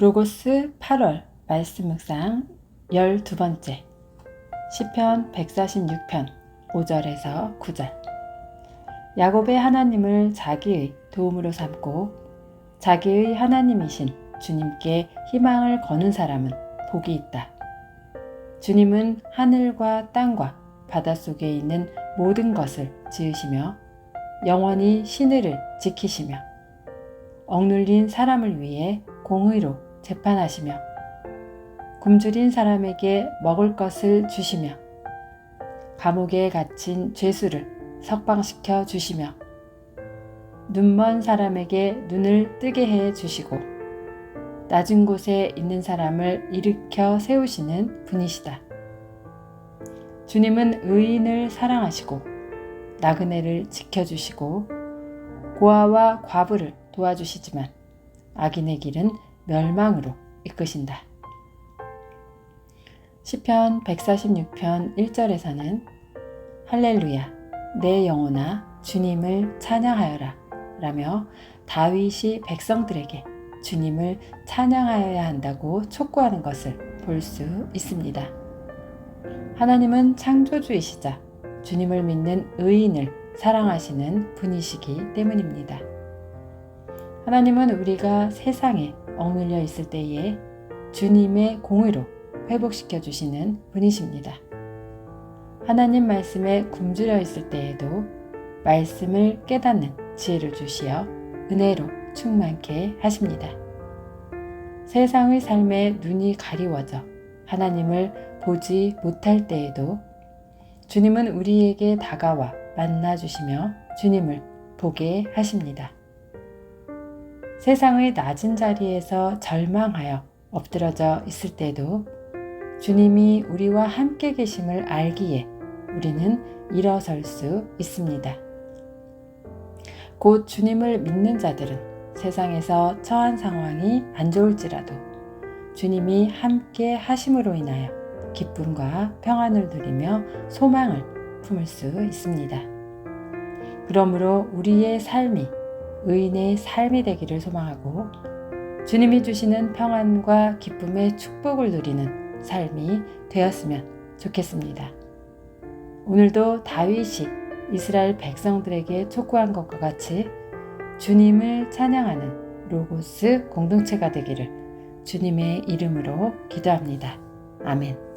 로고스 8월 말씀 묵상 12번째 시편 146편 5절에서 9절 야곱의 하나님을 자기의 도움으로 삼고 자기의 하나님이신 주님께 희망을 거는 사람은 복이 있다. 주님은 하늘과 땅과 바닷속에 있는 모든 것을 지으시며 영원히 신의를 지키시며 억눌린 사람을 위해 공의로 재판하시며 굶주린 사람에게 먹을 것을 주시며 감옥에 갇힌 죄수를 석방시켜 주시며 눈먼 사람에게 눈을 뜨게 해 주시고 낮은 곳에 있는 사람을 일으켜 세우시는 분이시다. 주님은 의인을 사랑하시고 나그네를 지켜주시고 고아와 과부를 도와주시지만 악인의 길은 멸망으로 이끄신다. 시편 146편 1절에서는 할렐루야 내 영혼아 주님을 찬양하여라 라며 다윗이 백성들에게 주님을 찬양하여야 한다고 촉구하는 것을 볼 수 있습니다. 하나님은 창조주이시자 주님을 믿는 의인을 사랑하시는 분이시기 때문입니다. 하나님은 우리가 세상에 억눌려 있을 때에 주님의 공의로 회복시켜 주시는 분이십니다. 하나님 말씀에 굶주려 있을 때에도 말씀을 깨닫는 지혜를 주시어 은혜로 충만케 하십니다. 세상의 삶에 눈이 가리워져 하나님을 보지 못할 때에도 주님은 우리에게 다가와 만나주시며 주님을 보게 하십니다. 세상의 낮은 자리에서 절망하여 엎드러져 있을 때도 주님이 우리와 함께 계심을 알기에 우리는 일어설 수 있습니다. 곧 주님을 믿는 자들은 세상에서 처한 상황이 안 좋을지라도 주님이 함께 하심으로 인하여 기쁨과 평안을 누리며 소망을 품을 수 있습니다. 그러므로 우리의 삶이 의인의 삶이 되기를 소망하고 주님이 주시는 평안과 기쁨의 축복을 누리는 삶이 되었으면 좋겠습니다. 오늘도 다윗이 이스라엘 백성들에게 촉구한 것과 같이 주님을 찬양하는 로고스 공동체가 되기를 주님의 이름으로 기도합니다. 아멘.